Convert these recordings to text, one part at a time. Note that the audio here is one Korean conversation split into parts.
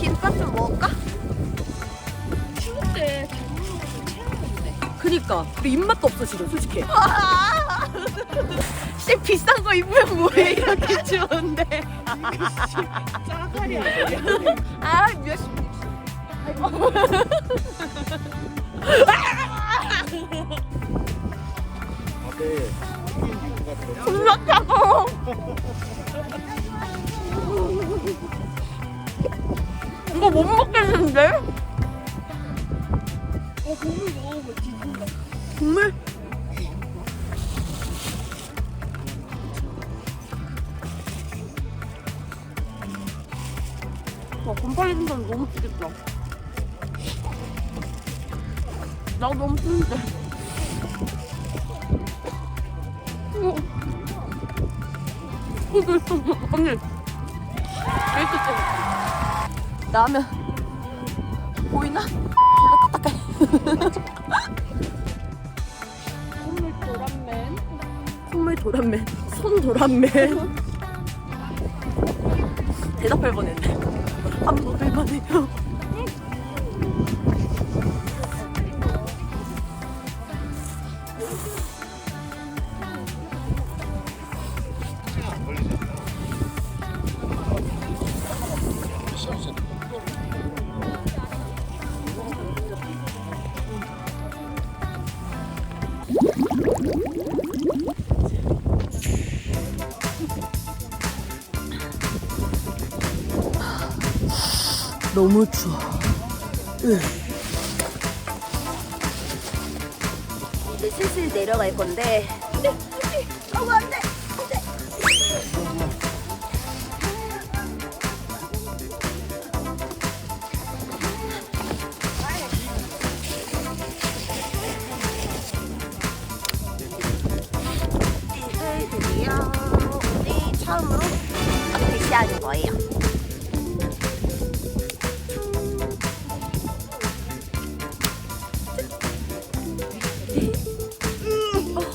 김밥 좀 먹을까? 장롱으로 채우는데. 그니까 우리 입맛도 없어 지금 솔직히 씨 비싼 거 입으면 뭐해 이렇게 추운데 아니야? 아 몇십. 존나 차고 이거 못 먹겠는데? 어, 국물 먹어보면 뒤진다. 국물? 좀 너무 찌겠다. 나 너무 추운데. 어. 언니. 이렇게 좀. 나면 보이나? 국물 도란맨. 콧물 도란맨, 손 도란맨. 대답할 뻔했네. 안 먹을 만해요. 너무 추워. 이제 슬슬 내려갈 건데. 안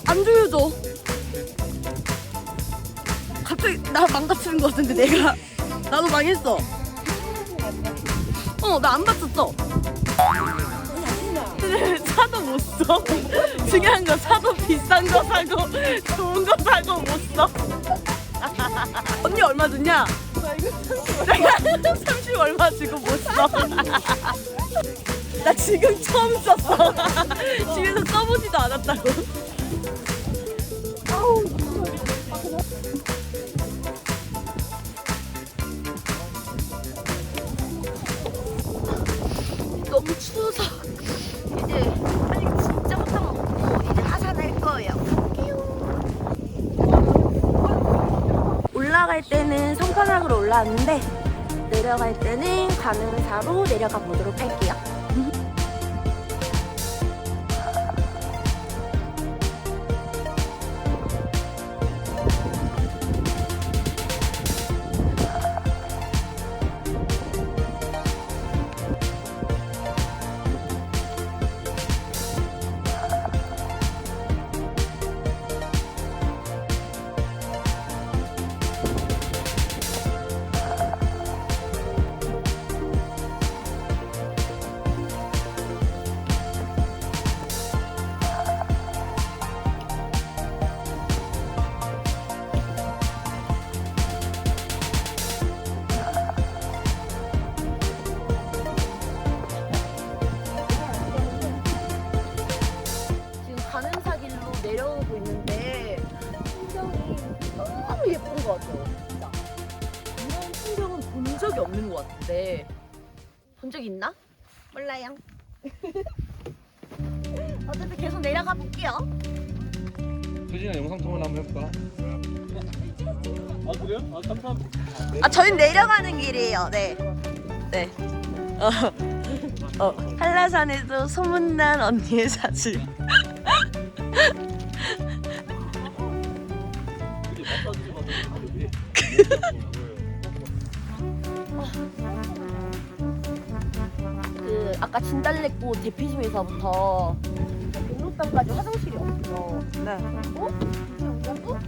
안 조여져. 갑자기 나 망가뜨린 것 같은데 내가 나도 망했어. 어 나 안 맞췄어. 차도 못 써. 중요한 건 차도 비싼 거 사고 좋은 거 사고 못 써. 언니 얼마 줬냐? 내가 30 얼마 주고 못 써. 나 지금 처음 썼어. 집에서 써보지도 않았다고. 너무 추워서 이제 빨리 진짜 화장 먹고 이제 하산할 거예요. 올라갈 때는 성판악으로 올라왔는데 내려갈 때는 관음사로 내려가 보도록 할게요. 적이 없는 것 같은데 본 적 있나? 몰라요. 어차피 계속 내려가 볼게요. 수진아 영상 통화 한번 해볼까? 아 그래요? 아 감사합니다. 아, 저희 내려가는 길이에요. 네. 네. 어, 어, 한라산에도 소문난 언니의 사진. 그 아까 진달래꽃 대피소에서부터 목록당까지 화장실이 없어. 네. 어? 근데 우리가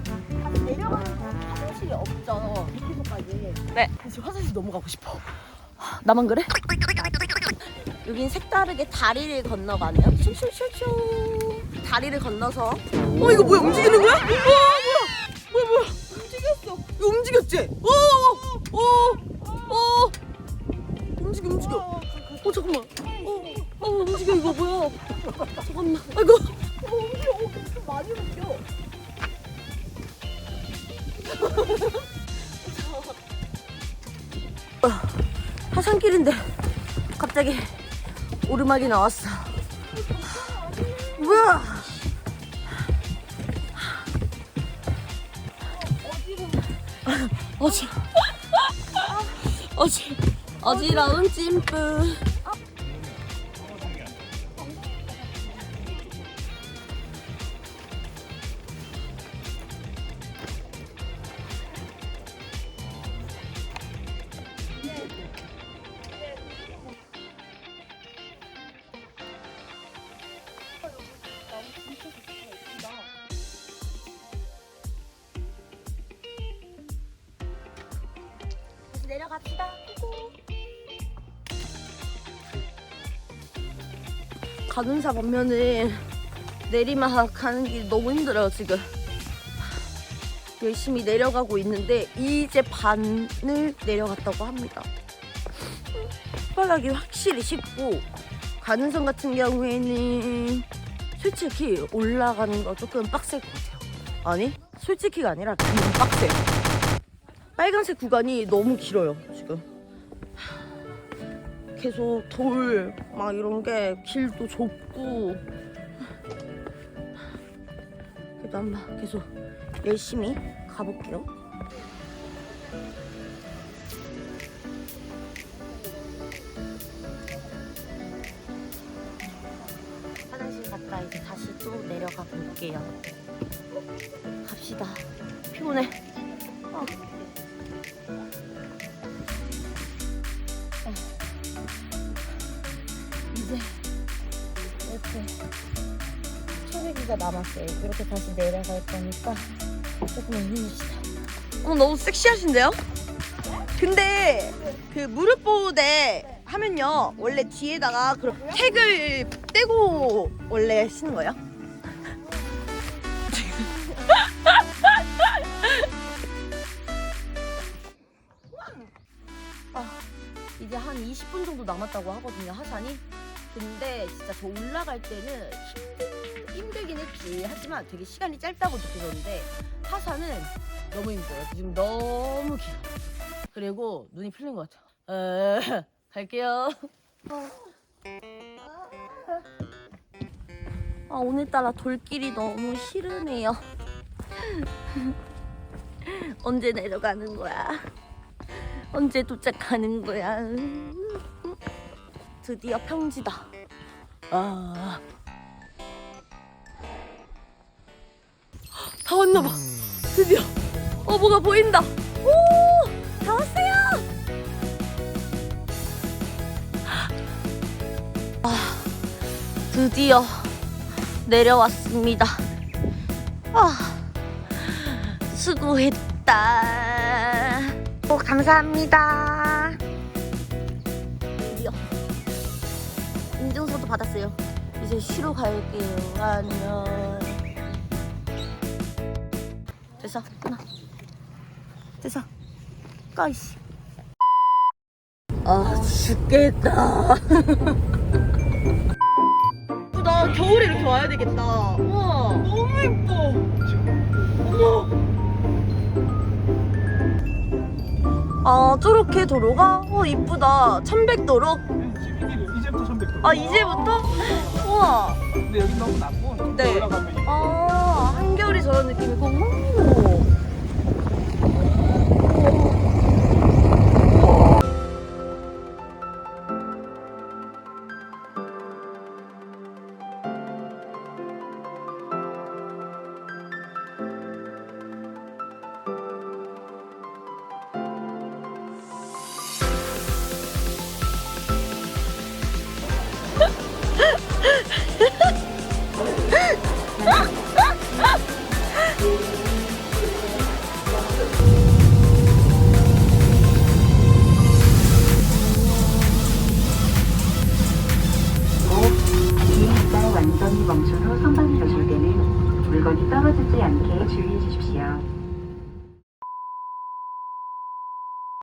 다시 내려가는 화장실이 없잖아. 대피소까지. 네. 그래서 화장실 너무 가고 싶어. 하, 나만 그래? 여긴 색다르게 다리를 건너가네요. 슈슈슈슈. 다리를 건너서. 어 이거 뭐야 움직이는 거야? 어 뭐야? 뭐야 뭐야? 움직였어. 이거 움직였지? 어, 어, 어. 움직여 움직여. 어 잠깐만. 어, 어 움직여 이거 뭐야? 잠깐만. 아이고. 어 움직여. 어, 좀 많이 움직여. 하산길인데 갑자기 오르막이 나왔어. 뭐야? 어지 어지 어지러운 찜뿌. 내려갑시다. 가둔사 보면은 내리막 가는 길 너무 힘들어요 지금. 열심히 내려가고 있는데 이제 반을 내려갔다고 합니다. 바닥이 확실히 쉽고 가는선 같은 경우에는 솔직히 올라가는 거 조금 빡셀 것 같아요. 아니 솔직히가 아니라 그냥 빡세. 빨간색 구간이 너무 길어요 지금. 계속 돌 막 이런 게 길도 좁고. 그래도 한번 계속 열심히 가볼게요. 화장실 갔다 이제 다시 또 내려가 볼게요. 갑시다. 피곤해 이제 이렇게 초계기가 남았어요. 이렇게 다시 내려갈 거니까 조금만 힘냅시다. 어, 너무 섹시하신데요? 근데 그 무릎 보호대 하면요 원래 뒤에다가 그런 택을 떼고 원래 쓰는 거예요? 아, 이제 한 20분 정도 남았다고 하거든요 하산이 근데 진짜 저 올라갈 때는 힘들, 힘들긴 했지. 하지만 되게 시간이 짧다고 느껴졌는데 하산은 너무 힘들어요. 지금 너무 길어. 그리고 눈이 풀린 것 같아. 에, 갈게요. 아 오늘따라 돌길이 너무 싫으네요. 언제 내려가는 거야? 언제 도착하는 거야? 드디어 평지다. 아. 다 왔나 봐. 드디어. 어, 뭐가 보인다. 오! 다 왔어요. 아. 드디어 내려왔습니다. 아. 수고했다. 오, 감사합니다. 받았어요. 이제 쉬러 갈게요. 안녕. 됐어, 끊어. 됐어. 꺼, 이씨. 아, 죽겠다. 나 겨울에 이렇게 와야 되겠다. 우와. 너무 예뻐. 어머. 아 저렇게 도로가? 어 이쁘다 1100도로? 아 이제부터? 우와 근데 여기 너무 낮고 좀 네. 올라가면 아 한겨울이 저런 느낌이고 오. Ah!